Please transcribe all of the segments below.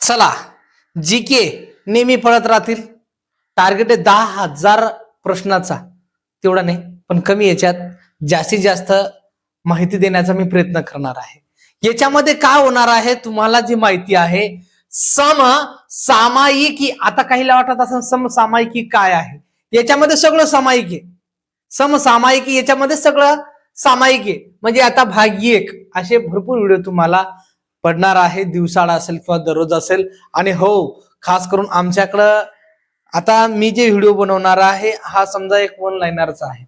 चला जी के नेहमी पळत राहतील. टार्गेट आहे दहा हजार प्रश्नाचा. तेवढा नाही पण कमी याच्यात. जास्तीत जास्त माहिती देण्याचा मी प्रयत्न करणार आहे. याच्यामध्ये काय होणार आहे? तुम्हाला जी माहिती आहे सम सामायिकी. आता काहीला वाटत असं समसामायिकी काय आहे? याच्यामध्ये सगळं सामायिक आहे. समसामायिकी याच्यामध्ये सगळं सामायिक आहे. म्हणजे आता भाग एक असे भरपूर व्हिडिओ तुम्हाला पडणार आहे दिवसाळा असेल किंवा दररोज असेल. आणि हो खास करून आमच्याकडं आता मी जे व्हिडिओ बनवणार आहे हा समजा एक वन लाईनरचा आहे.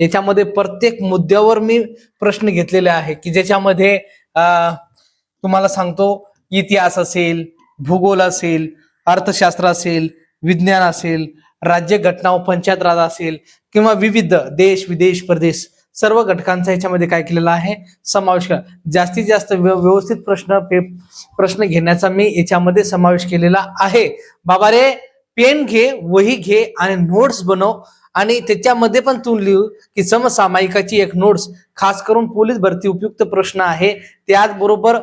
याच्यामध्ये प्रत्येक मुद्द्यावर मी प्रश्न घेतलेले आहे की ज्याच्यामध्ये तुम्हाला सांगतो इतिहास असेल भूगोल असेल अर्थशास्त्र असेल विज्ञान असेल राज्य घटना व पंचायत राज असेल किंवा विविध देश विदेश प्रदेश सर्व घटकांचा याच्यामध्ये काय केलेला आहे? समावेश केला. जास्तीत जास्त व्यवस्थित प्रश्न पे प्रश्न घेण्याचा मी याच्यामध्ये समावेश केलेला आहे. बाबा रे पेन घे वही घे आणि नोट्स बनव आणि त्याच्यामध्ये पण तू लिहू की समसामायिकाची एक नोट्स खास करून पोलीस भरती उपयुक्त प्रश्न आहे. त्याचबरोबर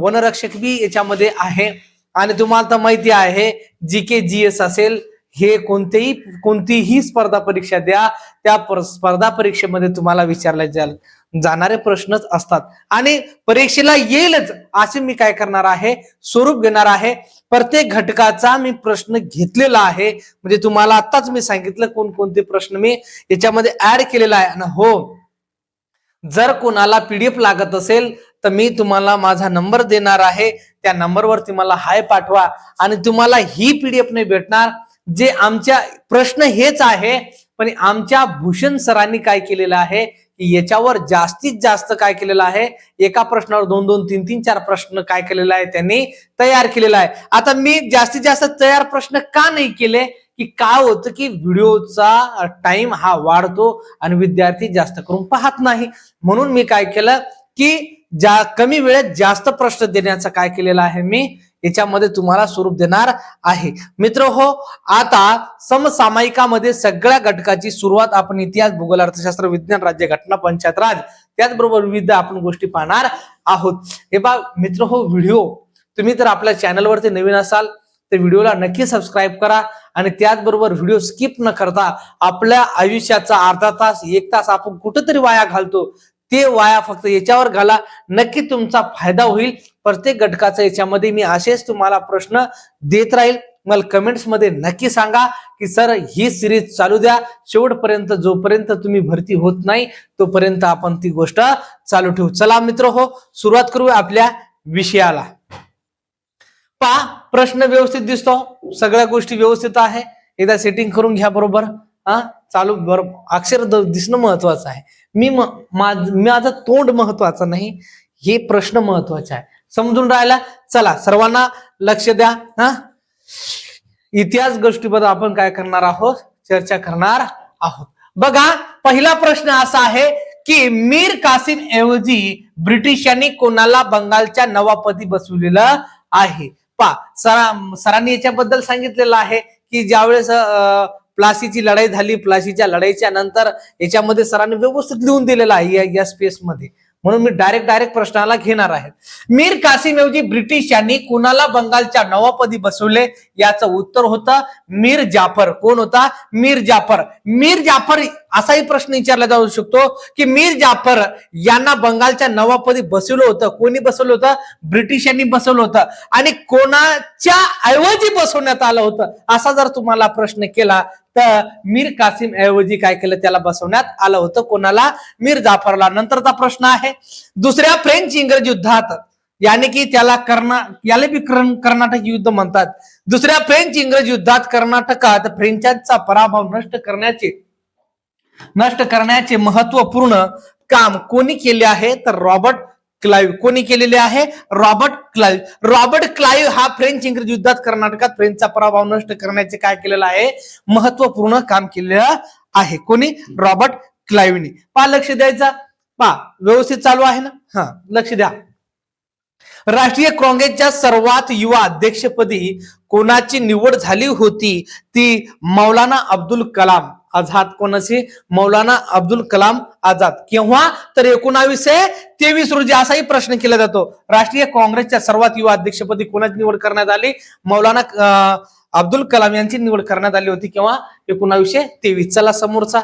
वनरक्षक बी याच्यामध्ये आहे. आणि तुम्हाला तर माहिती आहे जी के जी एस असेल हे कोणतेही कोणतीही स्पर्धा परीक्षा द्या त्या स्पर्धा परीक्षेमध्ये तुम्हाला विचारले जा- जाणारे प्रश्नच असतात. आणि परीक्षेला येईलच असे मी काय करणार आहे? स्वरूप घेणार आहे. प्रत्येक घटकाचा मी प्रश्न घेतलेला आहे. म्हणजे तुम्हाला आताच मी सांगितलं कोणकोणते प्रश्न मी याच्यामध्ये ऍड केलेला आहे. आणि हो जर कोणाला पीडीएफ लागत असेल तर मी तुम्हाला माझा नंबर देणार आहे. त्या नंबरवरती मला हाय पाठवा. आणि तुम्हाला ही पीडीएफ नाही भेटणार जे आमच्या प्रश्न हेच आहे पण आमच्या भूषण सरांनी काय केलेलं आहे की याच्यावर जास्तीत जास्त काय केलेलं आहे? एका प्रश्नावर दोन दोन तीन तीन चार प्रश्न काय केलेला आहे त्यांनी तयार केलेला आहे. आता मी जास्तीत जास्त तयार प्रश्न का नाही केले की काय होतं की व्हिडिओचा टाइम हा वाढतो आणि विद्यार्थी जास्त करून पाहत नाही. म्हणून मी काय केलं की ज्या कमी वेळेत जास्त प्रश्न देण्याचा काय केलेला आहे मी याच्यामध्ये तुम्हाला स्वरूप देणार आहे. मित्र हो आता समसामायिकामध्ये सगळ्या घटकाची सुरुवात आपण इतिहास भूगोल अर्थशास्त्र विज्ञान राज्य घटना पंचायत राज त्याचबरोबर विविध आपण गोष्टी पाहणार आहोत. हे बा मित्र हो व्हिडिओ तुम्ही जर आपल्या चॅनलवरती नवीन असाल तर व्हिडिओला नक्की सबस्क्राईब करा आणि त्याचबरोबर व्हिडिओ स्किप न करता आपल्या आयुष्याचा अर्धा तास एक तास आपण कुठंतरी वाया घालतो ते वाया फक्त याच्यावर घाला. नक्की तुमचा फायदा होईल. प्रत्येक घटकाचा याच्यामध्ये मी असेच तुम्हाला प्रश्न देत राहील. मला कमेंट्समध्ये नक्की सांगा की सर ही सिरीज चालू द्या. शेवटपर्यंत जोपर्यंत तुम्ही भरती होत नाही तोपर्यंत आपण ती गोष्ट चालू ठेवू. चला मित्र हो सुरुवात करू आपल्या विषयाला. पा प्रश्न व्यवस्थित दिसतो. सगळ्या गोष्टी व्यवस्थित आहे. एकदा सेटिंग करून घ्या बरोबर. हा चालू बरोबर अक्षर दिसणं महत्वाचं आहे. मी माझं माझं तोंड महत्वाचं नाही. हे प्रश्न महत्त्वाचे आहे. समजून राहिला. चला सर्वांना लक्ष द्या हा? इतिहास गोष्टीबद्दल आपण काय करणार आहोत? चर्चा करणार आहोत. बघा पहिला प्रश्न असा आहे की मीर कासिम ऐवजी ब्रिटिशांनी कोणाला बंगालच्या नवापदी बसवलेलं आहे? पा सरा सरांनी याच्याबद्दल सांगितलेलं आहे की ज्यावेळेस प्लासीची लढाई झाली प्लासीच्या लढाईच्या नंतर याच्यामध्ये सरांनी व्यवस्थित लिहून दिलेलं आहे या- या म्हणून मी डायरेक्ट डायरेक्ट प्रश्नाला घेणार आहे. मीर कासिम ऐवजी ब्रिटिशांनी कुणाला बंगालच्या नवापदी बसवले? याचं उत्तर होतं मीर जाफर. कोण होता? मीर जाफर. मीर जाफर असाही प्रश्न विचारला जाऊ शकतो की मीर जाफर यांना बंगालच्या नवापदी बसवलं होतं. कोणी बसवलं होतं? ब्रिटिशांनी बसवलं होतं. आणि कोणाच्या ऐवजी बसवण्यात आलं होतं? असा जर तुम्हाला प्रश्न केला तर मीर कासिम ऐवजी काय केलं? त्याला बसवण्यात आलं होतं. कोणाला? मीर जाफरला. नंतरचा प्रश्न आहे दुसऱ्या फ्रेंच इंग्रज युद्धात याने की त्याला कर्ना याला बी कर्नाटक युद्ध म्हणतात. दुसऱ्या फ्रेंच इंग्रज युद्धात कर्नाटकात फ्रेंचांचा पराभव नष्ट करण्याचे नष्ट करण्याचे महत्त्वपूर्ण काम कोणी केले आहे? तर रॉबर्ट क्लाइव्ह कोणी केलेले आहे? Robert Clive. रॉबर्ट क्लाइव्ह हा फ्रेंच इंग्रज युद्धात कर्नाटकात फ्रेंचचा पराभव नष्ट करण्याचे काय केलेलं आहे? महत्त्वपूर्ण काम केलेलं आहे. कोणी? रॉबर्ट क्लाइव्हनी. पा लक्ष द्यायचा. पा व्यवस्थित चालू आहे ना? हा लक्ष द्या. राष्ट्रीय काँग्रेसच्या सर्वात युवा अध्यक्षपदी कोणाची निवड झाली होती? ती मौलाना अब्दुल कलाम. आझाद कोणाशी मौलाना अब्दुल कलाम आझाद. केव्हा? तर एकोणावीसशे तेवीस रोजी असाही प्रश्न केला जातो. राष्ट्रीय काँग्रेसच्या सर्वात युवा अध्यक्षपदी कोणाची निवड करण्यात आली? मौलाना अब्दुल कलाम यांची निवड करण्यात आली होती. केव्हा? एकोणावीसशे तेवीस. चला समोरचा.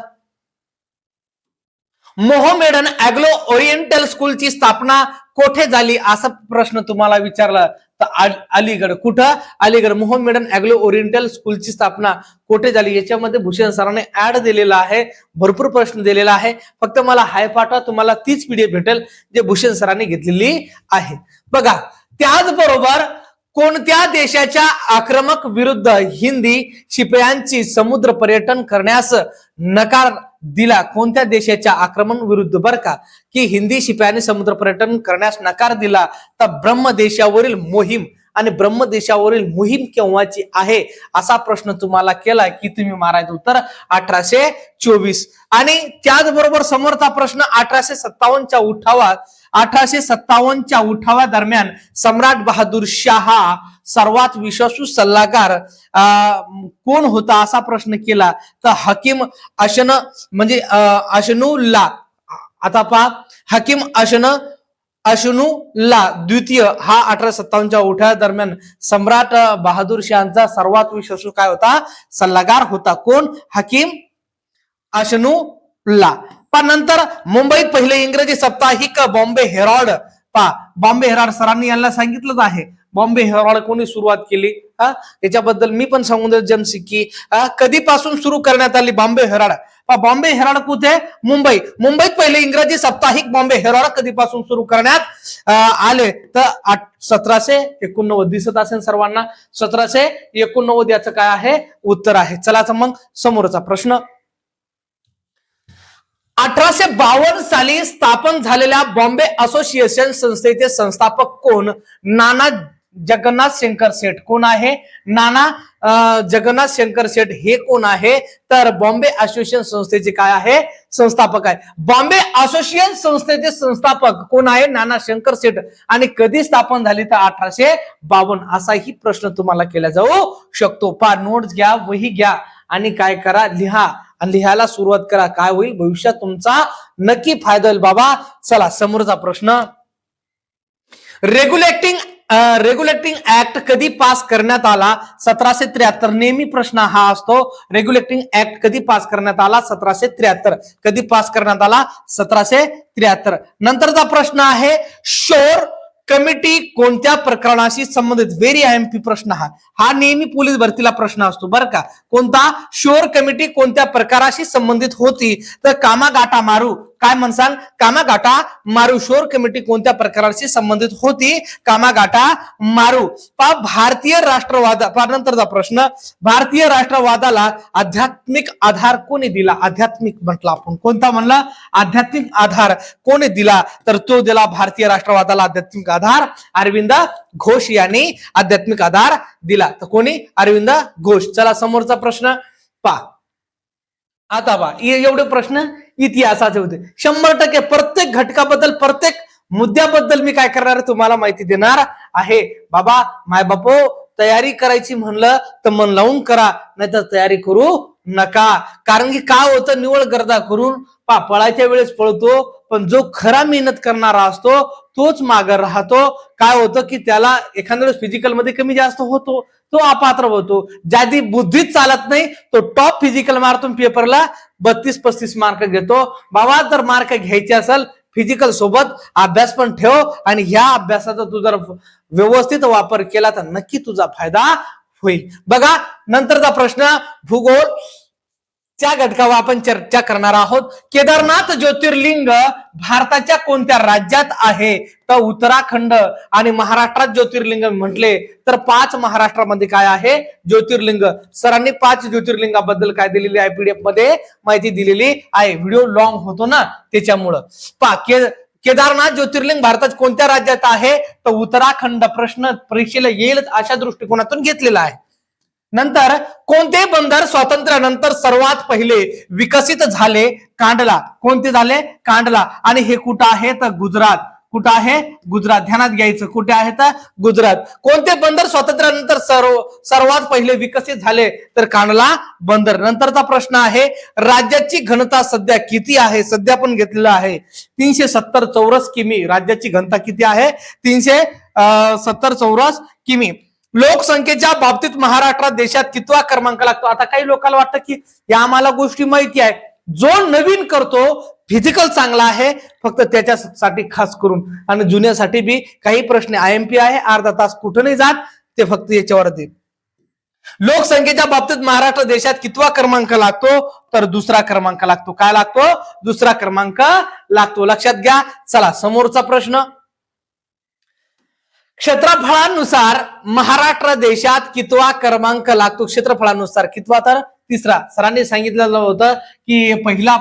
मोहमेडन अॅग्लो ओरिएंटल स्कूलची स्थापना कोठे झाली? असा प्रश्न तुम्हाला विचारला. तर अलीगड. कुठं? अलीगड. मोहमेडन अॅग्लो ओरिएंटल स्कूलची स्थापना कोठे झाली? याच्यामध्ये भूषण सरांनी ऍड दिलेला आहे भरपूर प्रश्न दिलेला आहे. फक्त मला हाय पाठवा तुम्हाला तीच पीडीएफ भेटेल जे भूषण सरांनी घेतलेली आहे. बघा त्याचबरोबर कोणत्या देशाच्या आक्रमक विरुद्ध हिंदी शिपायांची समुद्र पर्यटन करण्यास नकार दिला कोणत्या देशाच्या आक्रमण विरुद्ध बर का? की हिंदी शिप्याने समुद्र पर्यटन करण्यास नकार दिला तर ब्रह्मदेशावरील मोहीम आणि ब्रह्मदेशावरील मोहीम केव्हाची आहे असा प्रश्न तुम्हाला केला की तुम्ही मारायचं उत्तर अठराशे चोवीस. आणि त्याचबरोबर समोरचा प्रश्न अठराशे सत्तावन्नच्या उठावात अठराशे सत्तावन्नच्या उठावा दरम्यान सम्राट बहादूर शाह सर्वात विश्वासू सल्लागार अं, कोण होता असा प्रश्न केला? तर हकीम अशन म्हणजे अं, अशनुल्ला. आता पहा हकीम अशन अशनुल्ला द्वितीय हा अठरा सत्तावन्नच्या उठाव्या दरम्यान सम्राट बहादूर शहाचा सर्वात विश्वासू काय होता? सल्लागार होता कोण? हकीम अशनुल्ला पण नंतर मुंबईत पहिले इंग्रजी साप्ताहिक बॉम्बे हेरॉड पा बॉम्बे हेरॉड सरांनी यांना सांगितलंच आहे. बॉम्बे हेरॉड कोणी सुरुवात केली? हा याच्याबद्दल मी पण सांगून जमसी की कधीपासून सुरू करण्यात आली बॉम्बे हेरॉड बॉम्बे हेराल्ड कुठे? मुंबई. मुंबईत पहिले इंग्रजी साप्ताहिक बॉम्बे हेराल्ड कधीपासून सुरू करण्यात आले? तर सतराशे एकोणनव्वद दिसत असेल सर्वांना. सतराशे एकोणनव्वद याचं काय आहे? उत्तर आहे. चला तर मग समोरचा प्रश्न. अठराशे बावन्न साली स्थापन झालेल्या बॉम्बे असोसिएशन संस्थेचे संस्थापक कोण? नाना जगन्नाथ शंकर सेठ कोण आहे? नाना जगन्नाथ शंकर सेठ हे कोण आहे? तर बॉम्बे असोसिएशन संस्थेचे काय आहे? संस्थापक आहे. बॉम्बे असोसिएशन संस्थेचे संस्थापक कोण आहे? नाना शंकर सेठ. आणि कधी स्थापन झाली? तर अठराशे बावन्न. असाही प्रश्न तुम्हाला केला जाऊ शकतो. पा नोट्स घ्या वही घ्या. आणि काय करा? लिहा. आणि लिहायला सुरुवात करा. काय होईल? भविष्यात तुमचा नक्की फायदा होईल. बाबा चला समोरचा प्रश्न. रेग्युलेटिंग रेग्युलेटिंग ऍक्ट कधी पास करण्यात आला? सतराशे त्र्याहत्तर. नेहमी प्रश्न हा असतो. रेग्युलेटिंग ऍक्ट कधी पास करण्यात आला? सतराशे त्र्याहत्तर. कधी पास करण्यात आला? सतराशे त्र्याहत्तर. नंतरचा प्रश्न आहे शोर कमिटी कोणत्या प्रकरणाशी संबंधित? व्हेरी आय एम पी प्रश्न हा. हा नेहमी पोलीस भरतीला प्रश्न असतो बरं का? कोणता? शोर कमिटी कोणत्या प्रकाराशी संबंधित होती? तर कामागाटा मारू. काय म्हणसाल? कामागाटा मारू शोर कमिटी कोणत्या प्रकाराशी संबंधित होती? कामागाटा मारू. पा भारतीय राष्ट्रवाद नंतरचा प्रश्न. भारतीय राष्ट्रवादाला आध्यात्मिक आधार कोणी दिला? आध्यात्मिक म्हटला आपण. कोणता म्हणला? आध्यात्मिक आधार कोणी दिला? तर तो दिला भारतीय राष्ट्रवादाला आध्यात्मिक आधार. अरविंद घोष यांनी आध्यात्मिक आधार दिला. तर कोणी? अरविंद घोष. चला समोरचा प्रश्न. पा आता बा एवढे प्रश्न इतिहासाचे होते. शंभर टक्के प्रत्येक घटकाबद्दल प्रत्येक मुद्द्याबद्दल मी काय करणार तुम्हाला माहिती देणार आहे. बाबा माय बापो तयारी करायची म्हणलं तर मन लावून करा नाहीतर तयारी करू नका. कारण की काय होतं निवड गर्दा करून पा पळायच्या वेळेस पळतो पण जो खरा मेहनत करणारा असतो तोच मागर राहतो. काय होतं की त्याला एखाद्या वेळेस फिजिकलमध्ये कमी जास्त होतो. तो अपात्र होतो. ज्यादी बुद्धीच चालत नाही तो टॉप फिजिकल मारतून पेपरला बत्तीस पस्तीस मार्क घेतो. बाबा जर मार्क घ्यायचे असेल फिजिकल सोबत अभ्यास पण ठेव आणि ह्या अभ्यासाचा तू जर व्यवस्थित वापर केला तर नक्की तुझा फायदा होईल. बघा नंतरचा प्रश्न भूगोल त्या घटकावर आपण चर्चा करणार आहोत. केदारनाथ ज्योतिर्लिंग भारताच्या कोणत्या राज्यात आहे? तर उत्तराखंड आणि महाराष्ट्रात ज्योतिर्लिंग म्हटले तर पाच महाराष्ट्रामध्ये काय आहे? ज्योतिर्लिंग. सरांनी पाच ज्योतिर्लिंगाबद्दल काय दिलेली आहे पीडीएफमध्ये? माहिती दिलेली आहे. व्हिडिओ लॉंग होतो ना त्याच्यामुळं. पा के केदारनाथ ज्योतिर्लिंग भारतात कोणत्या राज्यात आहे? तर उत्तराखंड प्रश्न परीक्षेला येईल अशा दृष्टिकोनातून घेतलेला आहे. नंतर कोणते बंदर स्वातंत्र्यानंतर सर्वात पहिले विकसित झाले? कांडला. कोणते झाले? कांडला. आणि हे कुठं आहे तर गुजरात. कुठं आहे? गुजरात. ध्यानात घ्यायचं. कुठे आहे तर गुजरात. कोणते बंदर स्वातंत्र्यानंतर सर्व सर्वात पहिले विकसित झाले? तर कांडला बंदर. नंतरचा प्रश्न आहे राज्याची घनता सध्या किती आहे? सध्या पण घेतलेलं आहे तीनशे सत्तर चौरस किमी. राज्याची घनता किती आहे? तीनशे अं, सत्तर चौरस किमी. लोकसंख्येच्या बाबतीत महाराष्ट्रात देशात कितवा क्रमांक लागतो? आता काही लोकांना वाटतं की या आम्हाला गोष्टी माहिती आहे. जो नवीन करतो फिजिकल चांगला आहे फक्त त्याच्यासाठी खास करून. आणि जुन्यासाठी बी काही प्रश्न आय एम पी आहे अर्धा तास कुठं नाही जात ते फक्त याच्यावर येईल लोकसंख्येच्या बाबतीत महाराष्ट्र देशात कितवा क्रमांक लागतो? तर दुसरा क्रमांक लागतो. काय लागतो? दुसरा क्रमांक लागतो. लक्षात घ्या. चला समोरचा प्रश्न. क्षेत्रफळानुसार महाराष्ट्र देशात कितवा क्रमांक लागतो? क्षेत्रफळानुसार कितवा? तर तिसरा. सरांनी सांगितलेलं होतं की पहिला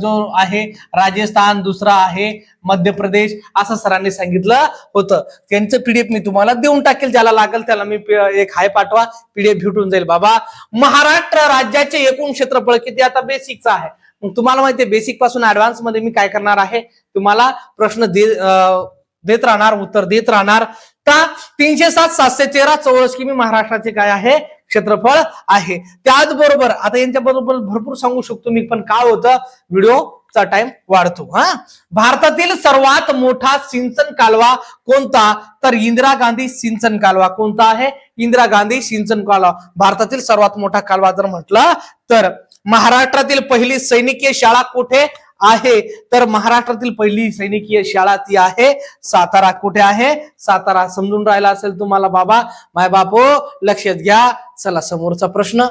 जो आहे राजस्थान दुसरा आहे मध्य प्रदेश असं सरांनी सांगितलं होतं. त्यांचं पीडीएफ मी तुम्हाला देऊन टाकेल. ज्याला लागेल त्याला मी एक हाय पाठवा. पीडीएफ भेटून जाईल. बाबा महाराष्ट्र राज्याचे एकूण क्षेत्रफळ किती? आता बेसिकचं आहे. मग तुम्हाला माहिती बेसिकपासून ऍडव्हान्समध्ये मी काय करणार आहे? तुम्हाला प्रश्न दे देत राहणार उत्तर देत राहणार. का? तीनशे सात सातशे तेरा चौरस किमी महाराष्ट्राचे काय आहे? क्षेत्रफळ आहे. त्याचबरोबर आता यांच्याबरोबर भरपूर सांगू शकतो मी पण काय होतं? व्हिडिओचा टाइम वाढतो हा? भारतातील सर्वात मोठा सिंचन कालवा कोणता? तर इंदिरा गांधी सिंचन कालवा कोणता आहे? इंदिरा गांधी सिंचन कालवा. भारतातील सर्वात मोठा कालवा जर म्हटलं तर महाराष्ट्रातील पहिली सैनिकीय शाळा कुठे? आहे. तर महाराष्ट्रातील पहिली सैनिकीय शाळा ती आहे. सातारा कुठे आहे? सातारा समजून राहिला असेल तुम्हाला बाबा. माय बापो लक्षात घ्या. चला समोरचा प्रश्न.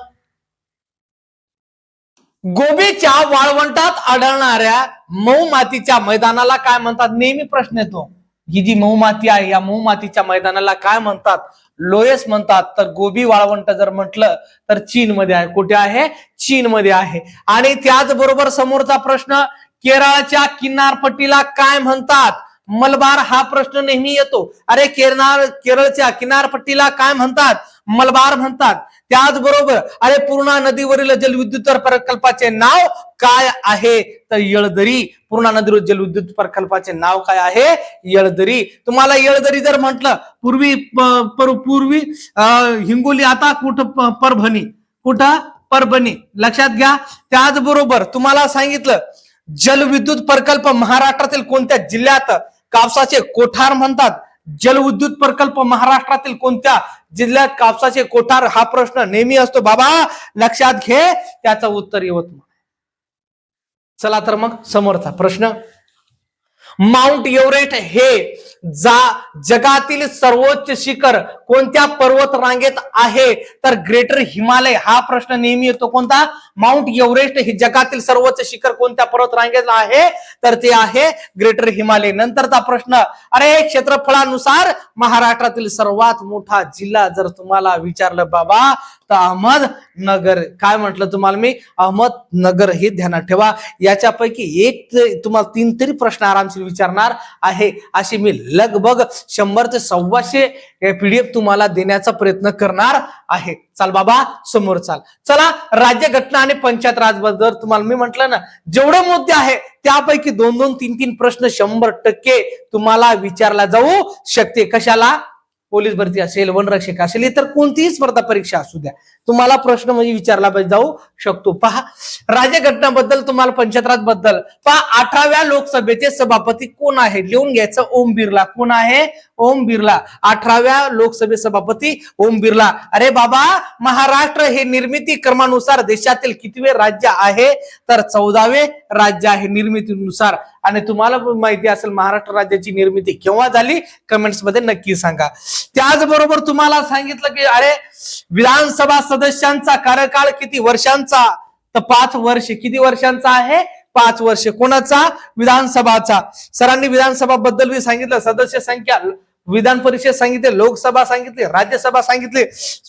गोबीच्या वाळवंटात आढळणाऱ्या मऊ मातीच्या मैदानाला काय म्हणतात? नेहमी प्रश्न येतो. ही जी मऊ माती आहे या मऊ मातीच्या मैदानाला काय म्हणतात? लोयस म्हणतात तर गोबी वाळवंट जर म्हटलं तर चीनमध्ये आहे. कुठे आहे? चीनमध्ये आहे. आणि त्याचबरोबर समोरचा प्रश्न केरळच्या किनारपट्टीला काय म्हणतात? मलबार हा प्रश्न नेहमी येतो. अरे केरणार केरळच्या किनारपट्टीला काय म्हणतात? मलबार म्हणतात. त्याचबरोबर अरे पूर्णा नदीवरील जलविद्युत प्रकल्पाचे नाव काय आहे? तर येळदरी पूर्णा नदीवर जलविद्युत प्रकल्पाचे नाव काय आहे? येळदरी. तुम्हाला येळदरी जर म्हटलं पूर्वी पूर्वी अं, हिंगोली आता कुठं परभणी? कुठं? परभणी. लक्षात घ्या. त्याचबरोबर तुम्हाला सांगितलं जलविद्युत प्रकल्प महाराष्ट्रातील कोणत्या जिल्ह्यात कापसाचे कोठार म्हणतात. जलविद्युत प्रकल्प महाराष्ट्रातील कोणत्या जिल्ह्यात कापसाचे कोठार? हा प्रश्न नेहमी असतो बाबा. लक्षात घे. त्याचं उत्तर यवतमाळ चला तर मग समोरचा प्रश्न. माउंट एव्हरेस्ट हे जा जगातील सर्वोच्च शिखर कोणत्या पर्वत रांगेत आहे? तर ग्रेटर हिमालय हा प्रश्न नेहमी येतो कोणता? माउंट एव्हरेस्ट हे जगातील सर्वोच्च शिखर कोणत्या पर्वत रांगेत आहे? तर ते आहे ग्रेटर हिमालय. नंतरचा प्रश्न अरे क्षेत्रफळानुसार महाराष्ट्रातील सर्वात मोठा जिल्हा जर तुम्हाला विचारलं बाबा तर अहमदनगर काय म्हटलं तुम्हाला मी? अहमदनगर हे ध्यानात ठेवा. याच्यापैकी एक तुम्हाला तीन तरी प्रश्न आरामशीर विचारणार आहे. अशी मी लगभग शंभर ते सव्वाशे पीडीएफ तुम्हाला देण्याचा प्रयत्न करणार आहे. चाल बाबा समोर चाल. चला राज्य घटना आणि पंचायत राज तुम्हाला मी म्हंटल ना जेवढे मुद्दे आहे त्यापैकी दोन दोन तीन तीन प्रश्न शंभर टक्के तुम्हाला विचारला जाऊ शकते. कशाला? पोलीस भरती असेल वनरक्षक असेल इतर कोणतीही स्पर्धा परीक्षा असू द्या. तुम्हाला प्रश्न म्हणजे विचारला पाहिजे जाऊ शकतो. पहा राज्य घटनाबद्दल तुम्हाला पंचायत बद्दल. पहा अठराव्या लोकसभेचे सभापती कोण आहे लिहून घ्यायचं ओम बिर्ला. कोण आहे? ओम बिर्ला. अठराव्या लोकसभे सभापती ओम बिर्ला. अरे बाबा महाराष्ट्र हे निर्मिती क्रमानुसार देशातील कितवे राज्य आहे? तर चौदावे राज्य आहे निर्मितीनुसार. आणि तुम्हाला पण माहिती असेल महाराष्ट्र राज्याची निर्मिती केव्हा झाली? कमेंट्समध्ये नक्की सांगा. त्याचबरोबर तुम्हाला सांगितलं की अरे विधानसभा सदस्यांचा कार्यकाळ किती वर्षांचा? तर पाच वर्ष किती वर्षांचा आहे? पाच वर्ष. कोणाचा? विधानसभाचा. सरांनी विधानसभा बद्दल बी सांगितलं. सदस्य संख्या विधान परिषद सांगितले लोकसभा सांगितली राज्यसभा सांगितली.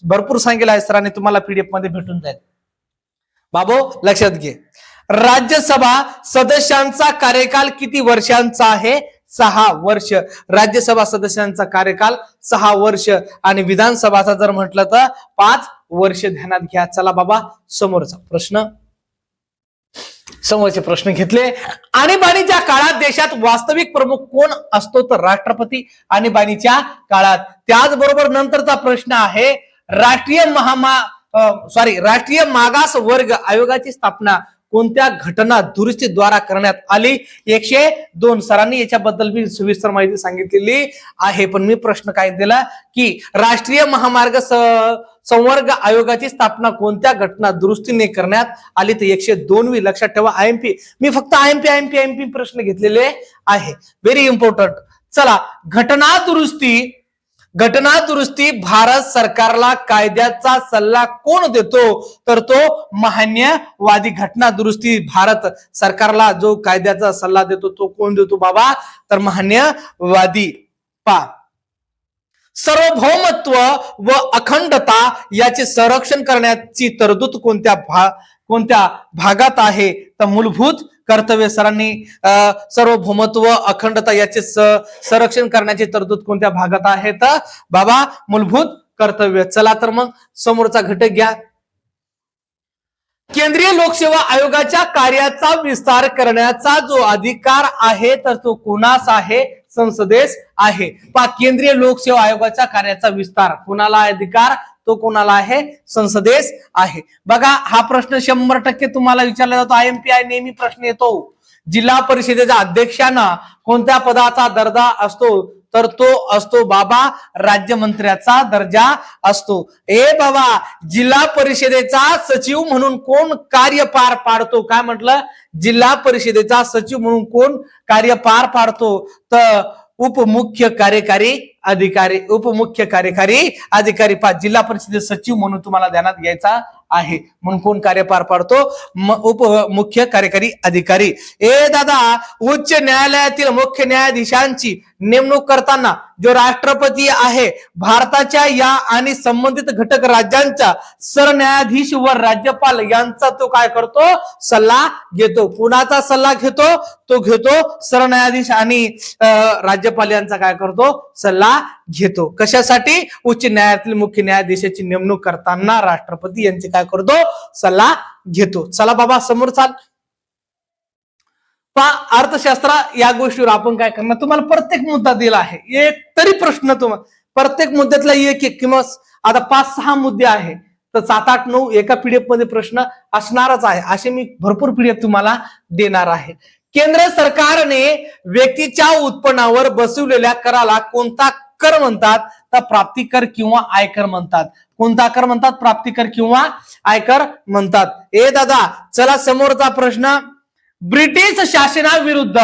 भरपूर सांगितलं आहे सरांनी. तुम्हाला पीडीएफमध्ये भेटून जाईल. बाबो लक्षात घे. राज्यसभा सदस्यांचा कार्यकाल किती वर्षांचा आहे? सहा वर्ष. राज्यसभा सदस्यांचा कार्यकाल सहा वर्ष. आणि विधानसभाचा जर म्हटलं तर पाच वर्ष ध्यानात घ्या. चला बाबा समोरचा प्रश्न. समोरचे प्रश्न घेतले. आणीबाणीच्या काळात देशात वास्तविक प्रमुख कोण असतो तर राष्ट्रपती आणीबाणीच्या काळात? त्याचबरोबर नंतरचा प्रश्न आहे राष्ट्रीय महामा सॉरी राष्ट्रीय मागास वर्ग आयोगाची स्थापना कोणत्या घटना दुरुस्तीद्वारा करण्यात आली? एकशे दोन. सरांनी याच्याबद्दल मी सविस्तर माहिती सांगितलेली आहे. पण मी प्रश्न काय दिला की राष्ट्रीय महामार्ग संवर्ग आयोगाची स्थापना कोणत्या घटना दुरुस्तीने करण्यात आली? तर एकशे दोन वी. लक्षात ठेवा. आय एम पी मी फक्त I M P I M P M P प्रश्न घेतलेले आहे. व्हेरी इम्पॉर्टंट चला. घटना दुरुस्ती घटना दुरुस्ती भारत सरकारला कायद्याचा सल्ला कोण देतो? तर तो मान्यवादी घटना दुरुस्ती भारत सरकारला जो कायद्याचा सल्ला देतो तो कोण देतो बाबा? तर मान्यवादी पा सार्वभौमत्व व अखंडता याचे संरक्षण करण्याची तरतूद कोणत्या भा कोणत्या भागात आहे? तर मूलभूत कर्तव्य सरांनी सार्वभौमत्व अखंडता याचे संरक्षण करण्याची तरतूद कोणत्या भागात आहे? तर बाबा मूलभूत कर्तव्य. चला तर मग समोरचा घटक घ्या. केंद्रीय लोकसेवा आयोगाच्या कार्याचा विस्तार करण्याचा जो अधिकार आहे तर तो कोणास आहे? संसदेस आहे. पा केंद्रीय लोकसेवा आयोगाच्या कार्याचा विस्तार. कोणाला अधिकार? तो कोणाला आहे? संसदेस आहे. बघा हा प्रश्न शंभर टक्के तुम्हाला विचारला जातो. आय एम पी आय नेहमी प्रश्न येतो. जिल्हा परिषदेच्या अध्यक्षांना कोणत्या पदाचा दर्जा असतो तर तो असतो बाबा राज्यमंत्र्याचा दर्जा असतो. ए बाबा जिल्हा परिषदेचा सचिव म्हणून कोण कार्य पार पाडतो? काय म्हटलं? जिल्हा परिषदेचा सचिव म्हणून कोण कार्य पार पाडतो? तर उपमुख्य कार्यकारी अधिकारी उपमुख्य कार्यकारी अधिकारी पाच जिल्हा परिषद सचिव म्हणून तुम्हाला ध्यानात घ्यायचा आहे. म्हणून कोण कार्य पार पाडतो? उप मुख्य कार्यकारी अधिकारी. ए दादा उच्च न्यायालयातील मुख्य न्यायाधीशांची नेमणूक करताना जो राष्ट्रपती आहे भारताच्या या आणि संबंधित घटक राज्यांच्या सरन्यायाधीश व राज्यपाल यांचा तो काय करतो? सल्ला घेतो. कुणाचा सल्ला घेतो? तो घेतो सरन्यायाधीश आणि अं, राज्यपाल यांचा काय करतो? सल्ला घेतो. कशासाठी? उच्च न्यायालयातील मुख्य न्यायाधीशाची नेमणूक करताना राष्ट्रपती यांचे काय करतो? सल्ला घेतो. चला बाबा समोर चाल. पा अर्थशास्त्र या गोष्टीवर आपण काय करणार? तुम्हाला प्रत्येक मुद्दा दिला आहे. एक तरी प्रश्न तुम्हाला प्रत्येक मुद्द्यातला एक एक किंवा आता पाच सहा मुद्दे आहे. तर सात आठ नऊ एका पीडीएफमध्ये प्रश्न असणारच आहे. असे मी भरपूर पीडीएफ तुम्हाला देणार आहे. केंद्र सरकारने व्यक्तीच्या उत्पन्नावर बसवलेल्या कराला कोणता कर म्हणतात तर प्राप्तिकर किंवा आयकर म्हणतात. कोणता कर म्हणतात? प्राप्तिकर किंवा आयकर म्हणतात. ए दादा चला समोरचा प्रश्न. ब्रिटिश शासनाविरुद्ध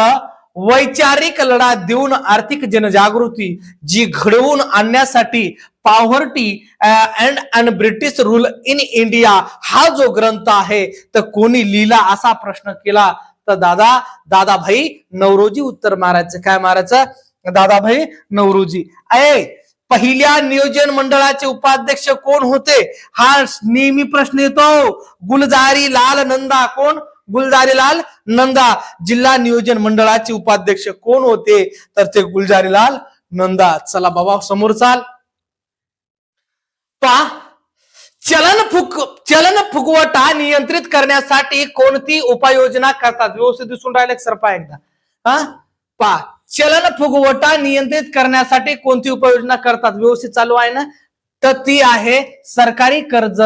वैचारिक लढा देऊन आर्थिक जनजागृती जी घडवून आणण्यासाठी poverty and and British rule in India हा जो ग्रंथ आहे तर कोणी लिहिला असा प्रश्न केला? तर दादा दादाभाई नवरोजी उत्तर मारायचं. काय मारायचं? दादाभाई नवरोजी. ऐ पहिल्या नियोजन मंडळाचे उपाध्यक्ष कोण होते? हा नेहमी प्रश्न येतो. गुलजारी लाल नंदा. कोण? गुलजारीलाल नंदा. जिल्हा नियोजन मंडळाचे उपाध्यक्ष कोण होते? तर ते गुलजारीलाल नंदा. चला बाबा समोर चाल. पा चलन फुक चलन फुगवटा नियंत्रित करण्यासाठी कोणती उपाययोजना करतात? व्यवस्थित दिसून राहिले सरपा एकदा. हा? पा चलन फुगवटा नियंत्रित करण्यासाठी कोणती उपाययोजना करतात? व्यवस्थित चालू आहे ना? तर ती आहे सरकारी कर्ज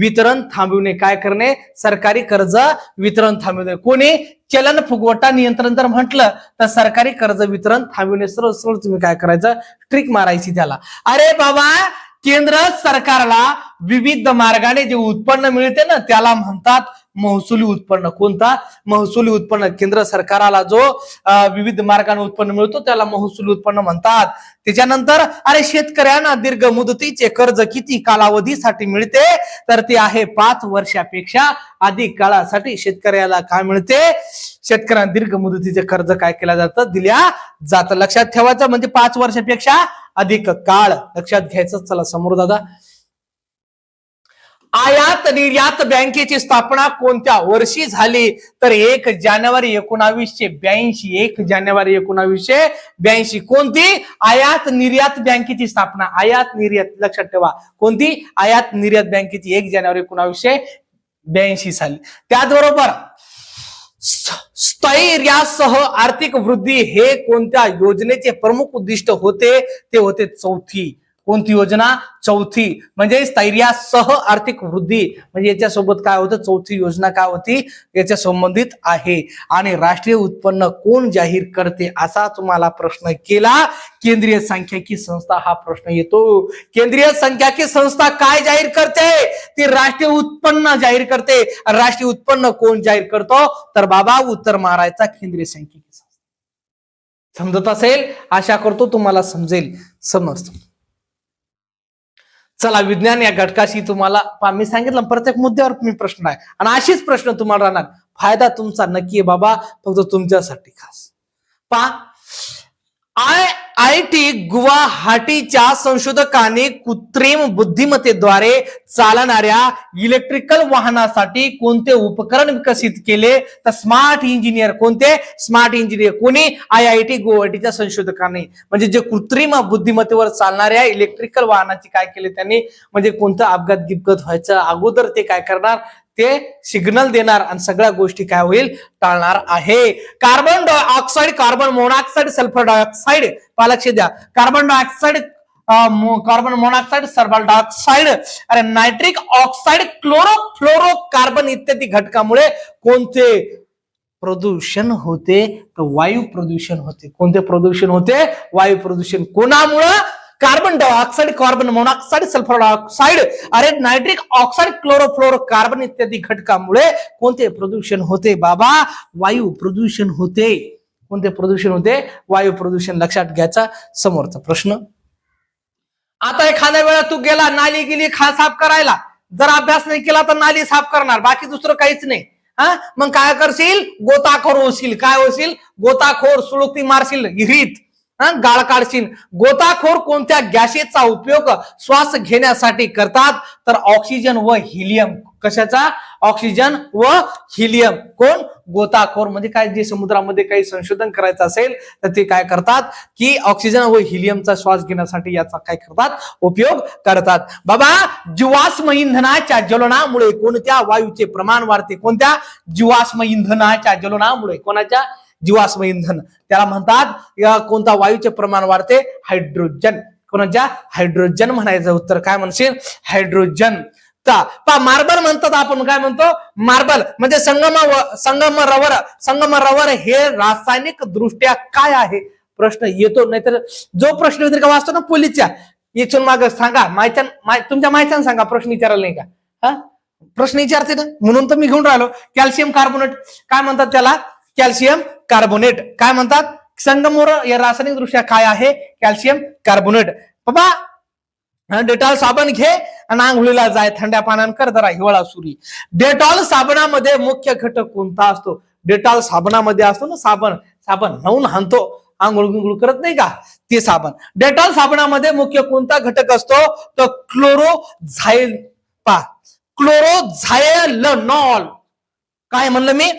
वितरण थांबविणे. काय करणे? सरकारी कर्ज वितरण थांबविणे. कोणी? चलन फुगवटा नियंत्रण जर म्हटलं तर सरकारी कर्ज वितरण थांबविणे. सरळ सरळ तुम्ही काय करायचं? ट्रिक मारायची त्याला. अरे बाबा केंद्र सरकारला विविध मार्गाने जे उत्पन्न मिळते ना त्याला म्हणतात महसुली उत्पन्न. कोणता? महसुली उत्पन्न. केंद्र सरकाराला जो विविध मार्गाने उत्पन्न मिळतो त्याला महसुली उत्पन्न म्हणतात. त्याच्यानंतर अरे शेतकऱ्यांना दीर्घ मुदतीचे कर्ज किती कालावधीसाठी मिळते? तर ते आहे पाच वर्षापेक्षा अधिक काळासाठी शेतकऱ्याला काय मिळते? शेतकऱ्यांना दीर्घ मुदतीचे कर्ज काय केलं जातं? दिल्या जातं. लक्षात ठेवायचं म्हणजे पाच वर्षापेक्षा अधिक काळ. लक्षात घ्यायचं. चला समोर दादा आयात निर्यात बँकेची स्थापना कोणत्या वर्षी झाली? तर एक जानेवारी एकोणावीसशे ब्याऐंशी एक जानेवारी एकोणावीसशे ब्याऐंशी. कोणती? आयात निर्यात बँकेची स्थापना. आयात निर्यात लक्षात ठेवा. कोणती? आयात निर्यात बँकेची एक जानेवारी एकोणावीसशे ब्याऐंशी साली. त्याचबरोबर स्थैर्यासह आर्थिक वृद्धी हे कोणत्या योजनेचे प्रमुख उद्दिष्ट होते? ते होते चौथी. कोणती योजना? चौथी. म्हणजे स्थैर्यासह आर्थिक वृद्धी. म्हणजे याच्यासोबत काय होतं? चौथी योजना काय होती? याच्या संबंधित आहे. आणि राष्ट्रीय उत्पन्न कोण जाहीर करते? असा तुम्हाला प्रश्न केला. केंद्रीय सांख्यिकी संस्था हा प्रश्न येतो. केंद्रीय सांख्यिकी संस्था काय जाहीर करते? ती राष्ट्रीय उत्पन्न जाहीर करते. राष्ट्रीय उत्पन्न कोण जाहीर करतो? तर बाबा उत्तर मारायचा केंद्रीय सांख्यिकी संस्था. समजत असेल? आशा करतो तुम्हाला समजेल. समजतो. चला विज्ञान या घटकाशी तुम्हाला पहा, मी सांगितलं प्रत्येक मुद्द्यावर मी प्रश्न आहे. आणि अशीच प्रश्न तुम्हाला राहणार. फायदा तुमचा नक्की आहे बाबा फक्त तुमच्यासाठी खास. पहा आय आय टी गुवाहाटीच्या संशोधकांनी कृत्रिम बुद्धिमत्तेद्वारे चालणाऱ्या इलेक्ट्रिकल वाहनासाठी कोणते उपकरण विकसित केले? तर स्मार्ट इंजिनियर कोणते? स्मार्ट इंजिनियर कोणी? आय आय टी गुवाहाटीच्या संशोधकांनी. म्हणजे जे कृत्रिम बुद्धिमत्तेवर चालणाऱ्या इलेक्ट्रिकल वाहनाची काय केले त्यांनी? म्हणजे कोणतं अपघात गिपगत व्हायचं अगोदर ते काय करणार? ते सिग्नल देणार आणि सगळ्या गोष्टी काय होईल? टाळणार आहे. Carbon dioxide carbon monoxide sulphur dioxide लक्ष द्या. Carbon dioxide carbon monoxide sulphur dioxide अरे nitric oxide chlorofluorocarbon इत्यादी घटकामुळे कोणते प्रदूषण होते? तर वायू प्रदूषण होते. कोणते प्रदूषण होते? वायू प्रदूषण कोणामुळं? Carbon dioxide carbon monoxide sulphur dioxide अरे नायट्रिक ऑक्साईड क्लोरोफ्लोरो कार्बन इत्यादी घटकामुळे कोणते प्रदूषण होते बाबा? वायू प्रदूषण होते. कोणते प्रदूषण होते? वायू प्रदूषण लक्षात घ्यायचा समोरचा प्रश्न. आता एखाद्या वेळा तू गेला नाली गेली खा साफ करायला. जर अभ्यास नाही केला तर नाली साफ करणार बाकी दुसरं काहीच नाही. हा? मग काय करशील? गोताखोर होशील. काय होशील? गोताखोर सुळुकती मारशील विहिरीत. गाळ काढशील. गोताखोर कोणत्या गॅसेचा उपयोग श्वास घेण्यासाठी करतात? तर ऑक्सिजन व हिलियम. कशाचा? ऑक्सिजन व हिलियम. कोण? गोताखोर. म्हणजे काय? जे समुद्रामध्ये काही संशोधन करायचं असेल तर ते काय करतात? की ऑक्सिजन व हिलियमचा श्वास घेण्यासाठी याचा काय करतात? उपयोग करतात. बाबा जीवाश्म इंधनाच्या ज्वलनामुळे कोणत्या वायूचे प्रमाण वाढते? कोणत्या? जीवाश्म इंधनाच्या ज्वलनामुळे. कोणाच्या? जीवाश्म इंधन. त्याला म्हणतात कोणता वायूचे प्रमाण वाढते? हायड्रोजन. कोणाच्या? हायड्रोजन म्हणायचं उत्तर काय म्हणशील? हायड्रोजन. पा मार्बल म्हणतात आपण काय म्हणतो? मार्बल. म्हणजे संगम संगम रवर. संगम रवर हे रासायनिक दृष्ट्या काय आहे? प्रश्न येतो नाहीतर जो प्रश्न व्यतिरिक्त वाचतो ना पोलीसच्या. इथून माग सांगा माहिती तुमच्या माहिती सांगा प्रश्न विचारायला नाही का? हा? प्रश्न विचारते ना? म्हणून तर मी घेऊन राहिलो. कॅल्शियम कार्बोनेट काय म्हणतात त्याला? Calcium carbonate. काय म्हणतात? संगमोर या रासायनिक दृष्ट्या काय आहे? Calcium carbonate. बाबा डेटॉल साबण घे आणि आंघोळीला जाय थंड्या पाण्यानं कर जरा हिवाळा सुरी. डेटॉल साबणामध्ये मुख्य घटक कोणता असतो? डेटॉल साबणामध्ये असतो ना साबण. साबण नवून हाणतो. आंघोळ गुंगुळ करत नाही का? ते साबण. डेटॉल साबणामध्ये मुख्य कोणता घटक असतो? तर क्लोरोझायल पा क्लोरोझायलनॉल काय म्हणलं मी?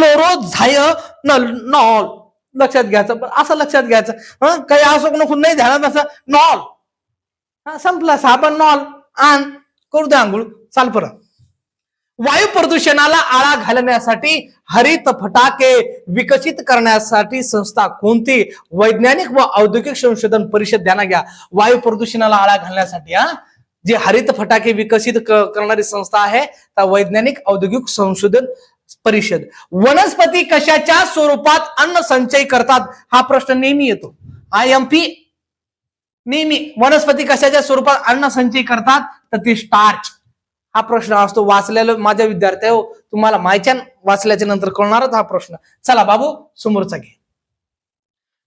क्लोरोझायनॉल लक्षात घ्यायचं. पण असं लक्षात घ्यायचं. हं? काही असं नको नाही ध्यानात असं नॉल. हा? संपला साबण नॉल. आण. करू द्या आंघोळ. चाल परत. वायू प्रदूषणाला आळा घालण्यासाठी हरित फटाके विकसित करण्यासाठी संस्था कोणती? वैज्ञानिक व औद्योगिक संशोधन परिषद ध्याना घ्या. वायू प्रदूषणाला आळा घालण्यासाठी हा? जे हरित फटाके विकसित करणारी संस्था आहे त्या वैज्ञानिक औद्योगिक संशोधन परिषद. वनस्पती कशाच्या स्वरूपात अन्न संचय करतात? हा प्रश्न नेहमी येतो. आय एम पी नेहमी वनस्पती कशाच्या स्वरूपात अन्न संचय करतात? तर ते स्टार्च हा प्रश्न असतो वाचलेला माझ्या विद्यार्थ्या हो, तुम्हाला माहिती वाचल्याच्या नंतर कळणारच हा प्रश्न. चला बाबू समोरचा घे.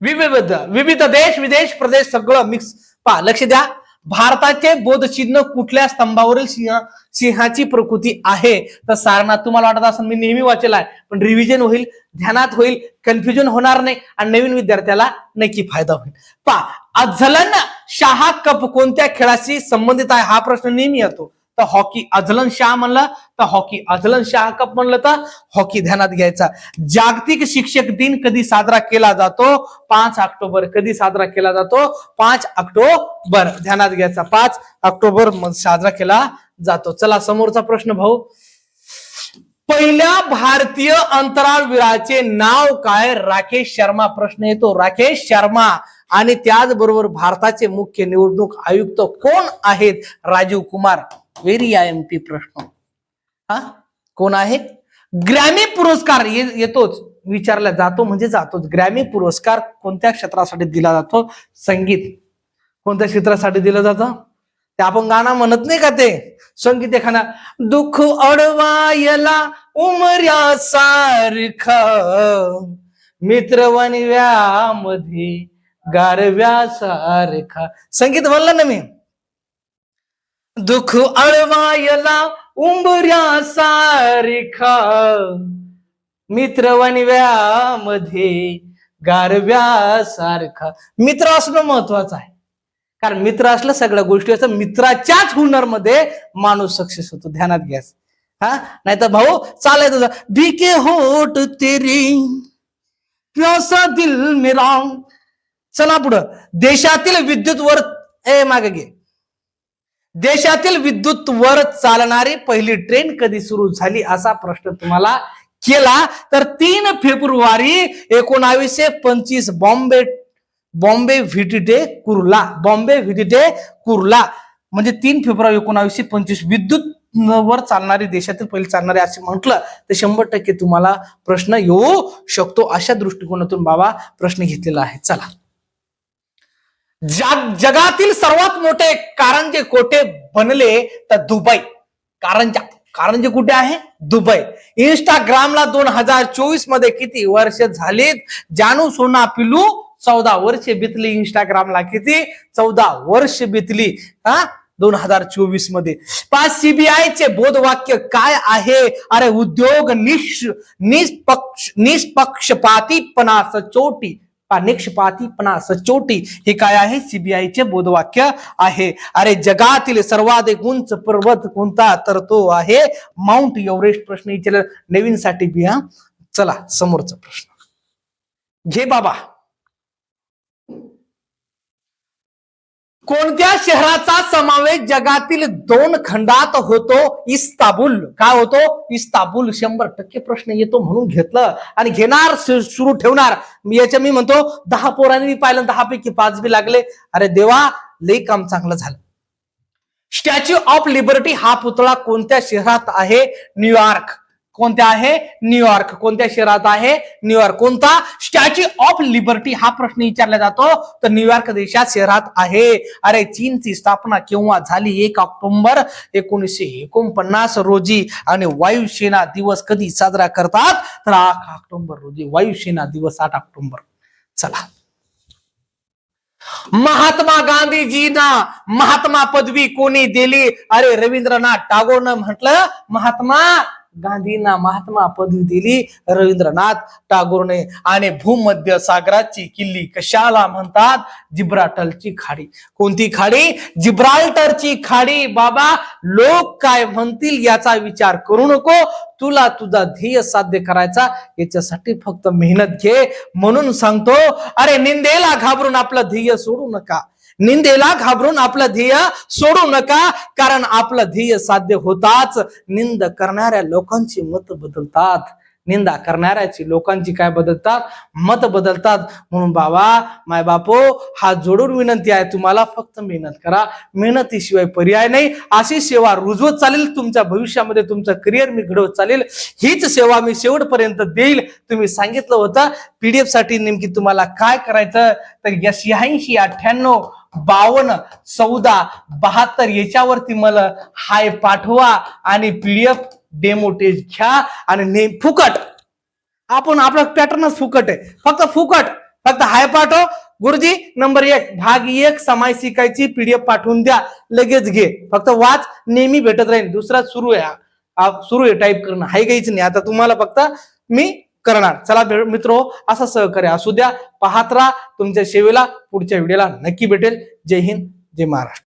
विविध विविध देश विदेश प्रदेश सगळं मिक्स पहा. लक्ष द्या. भारताचे बोधचिन्ह कुठल्या स्तंभावरील सिंह सिंहाची प्रकृती आहे? तर सारनाथ तुम्हाला वाटत असेल मी नेहमी वाचेल आहे पण रिव्हिजन होईल ध्यानात होईल कन्फ्युजन होणार नाही आणि नवीन विद्यार्थ्याला नक्की फायदा होईल. पहा अझलन शाह कप कोणत्या खेळाशी संबंधित आहे? हा प्रश्न नेहमी येतो. तर हॉकी अझलन शाह म्हणलं तर हॉकी अझलन शाह कप म्हणलं तर हॉकी ध्यानात घ्यायचा. जागतिक शिक्षक दिन कधी साजरा केला जातो? पाच ऑक्टोबर कधी साजरा केला जातो? पाच ऑक्टोबर ध्यानात घ्यायचा. पाच ऑक्टोबर साजरा केला जातो. चला समोरचा प्रश्न भाऊ. पहिल्या भारतीय अंतराळवीराचे नाव काय? राकेश शर्मा प्रश्न येतो. राकेश शर्मा आणि त्याचबरोबर भारताचे मुख्य निवडणूक आयुक्त कोण आहेत? Rajiv Kumar. Very I M P प्रश्न. हा? कोण आहे? ग्रॅमी पुरस्कार येतोच. विचारला जातो म्हणजे जातोच. ग्रॅमी पुरस्कार कोणत्या क्षेत्रासाठी दिला जातो? संगीत. कोणत्या क्षेत्रासाठी दिलं जातं? ते आपण गाणं म्हणत नाही का ते? संगीत एखादा दुःख अडवायला उमर्या सारख मित्रवणव्यामध्ये गारव्या सारखा संगीत म्हणलं ना मी? दुःख अळवायला उंबऱ्या सारखा. मित्रवणव्यामध्ये गारव्या सारखा. मित्र असणं महत्वाचं आहे. कारण मित्र असलं सगळ्या गोष्टी असं मित्राच्याच हुनरमध्ये माणूस सक्सेस होतो. ध्यानात घ्या. हा? नाही तर भाऊ चालाय तुझा भिके होट तेरी. प्यासा दिल मेरा. चला पुढं. देशातील विद्युत वर ए मागे घे. देशातील विद्युत वर चालणारी पहिली ट्रेन कधी सुरू झाली असा प्रश्न तुम्हाला केला. तर तीन फेब्रुवारी एकोणावीसशे पंचवीस बॉम्बे बॉम्बे व्हिटिटे कुर्ला बॉम्बे व्हिटिटे कुर्ला. म्हणजे तीन फेब्रुवारी एकोणावीसशे पंचवीस विद्युत वर चालणारी देशातील पहिली चालणारी असे म्हटलं तर शंभर टक्के तुम्हाला प्रश्न येऊ शकतो. अशा दृष्टिकोनातून बाबा प्रश्न घेतलेला आहे. चला. जग जगातील सर्वात मोठे कारंजे कोठे बनले तर दुबई. कारंजा. कारंजे कुठे आहे? दुबई. इंस्टाग्रामला दोन हजार चोवीसमध्ये किती वर्ष झालीत? जानू सोना पिलू चौदा वर्ष बितली इंस्टाग्रामला किती? चौदा वर्ष बितली. हा? दोन हजार चोवीसमध्ये पाच सीबीआयचे बोधवाक्य काय आहे? अरे उद्योग निष् निष्पक्ष निष्पक्षपातीपणा सचोटी पा- सचोटी हे काय आहे? सीबीआयचे बोधवाक्य आहे. अरे जगातील सर्वाधिक उंच पर्वत कोणता? तर तो आहे माउंट एव्हरेस्ट प्रश्न. विचारला नवीन साठी बिया. चला समोरचा प्रश्न. घे बाबा. कोणत्या शहराचा समावेश जगातील दोन खंडात होतो? इस्ताबुल. काय होतो? इस्ताबुल. शंभर टक्के प्रश्न येतो म्हणून घेतलं आणि घेणार सुरू ठेवणार. याच्या मी म्हणतो दहा पोरांनी मी पाहिलं दहा पैकी पाच बी लागले. अरे देवा लई काम चांगलं झालं. स्टॅच्यू ऑफ लिबर्टी हा पुतळा कोणत्या शहरात आहे? न्यूयॉर्क कोणत्या आहे? न्यूयॉर्क कोणत्या शहरात आहे? न्यूयॉर्क कोणता? स्टॅच्यू ऑफ लिबर्टी हा प्रश्न विचारला जातो. तर न्यूयॉर्क देशात शहरात आहे. अरे चीनची स्थापना केव्हा झाली? एक ऑक्टोबर एकोणीसशे एकोणपन्नास रोजी. आणि वायुसेना दिवस कधी साजरा करतात? तर आठ ऑक्टोबर रोजी. वायुसेना दिवस आठ ऑक्टोबर. चला. महात्मा गांधीजींना महात्मा पदवी कोणी दिली? अरे रवींद्रनाथ टागोरनं म्हटलं महात्मा गांधींना महात्मा पदवी दिली रवींद्रनाथ टागोरने. आणि भूमध्य सागराची किल्ली कशाला म्हणतात? जिब्राटलची खाडी. कोणती खाडी? जिब्राल्टरची खाडी. बाबा लोक काय म्हणतील याचा विचार करू नको. तुला तुझा ध्येय साध्य करायचा. याच्यासाठी फक्त मेहनत घे. म्हणून सांगतो अरे निंदेला घाबरून आपलं ध्येय सोडू नका. निंदेला घाबरून आपलं ध्येय सोडू नका. कारण आपलं ध्येय साध्य होताच. निंद करणाऱ्या लोकांची मत बदलतात. निंदा करणाऱ्याची लोकांची काय बदलतात? मत बदलतात. म्हणून बाबा माय बापो हा जोडून विनंती आहे तुम्हाला. फक्त मेहनत करा. मेहनतीशिवाय पर्याय नाही. अशी सेवा रुजवत चालेल. तुमच्या भविष्यामध्ये तुमचं करिअर मी घडवत चालेल. हीच सेवा मी शेवटपर्यंत देईल. तुम्ही सांगितलं होतं पीडीएफसाठी नेमकी तुम्हाला काय करायचं? तर या शहाऐंशी अठ्ठ्याण्णव बावन्न चौदा बहात्तर याच्यावरती मला हाय पाठवा आणि पीडीएफ डेमो टेस्ट घ्या आणि ने फुकट. आपण आपला पॅटर्नच फुकट आहे. फक्त फुकट. फक्त हाय पाठव. गुरुजी नंबर एक भाग एक समाय शिकायची पीडीएफ पाठवून द्या. लगेच घे. फक्त वाच नेहमी भेटत राहील दुसरा सुरू आहे. सुरू आहे टाईप करणं. हाय काहीच नाही. आता तुम्हाला फक्त मी करणार. चला मित्र मित्रो असा सहकार्य असू द्या. पाहत राहा. तुमच्या सेवेला पुढच्या व्हिडिओला नक्की भेटेल. जय हिंद जय महाराष्ट्र.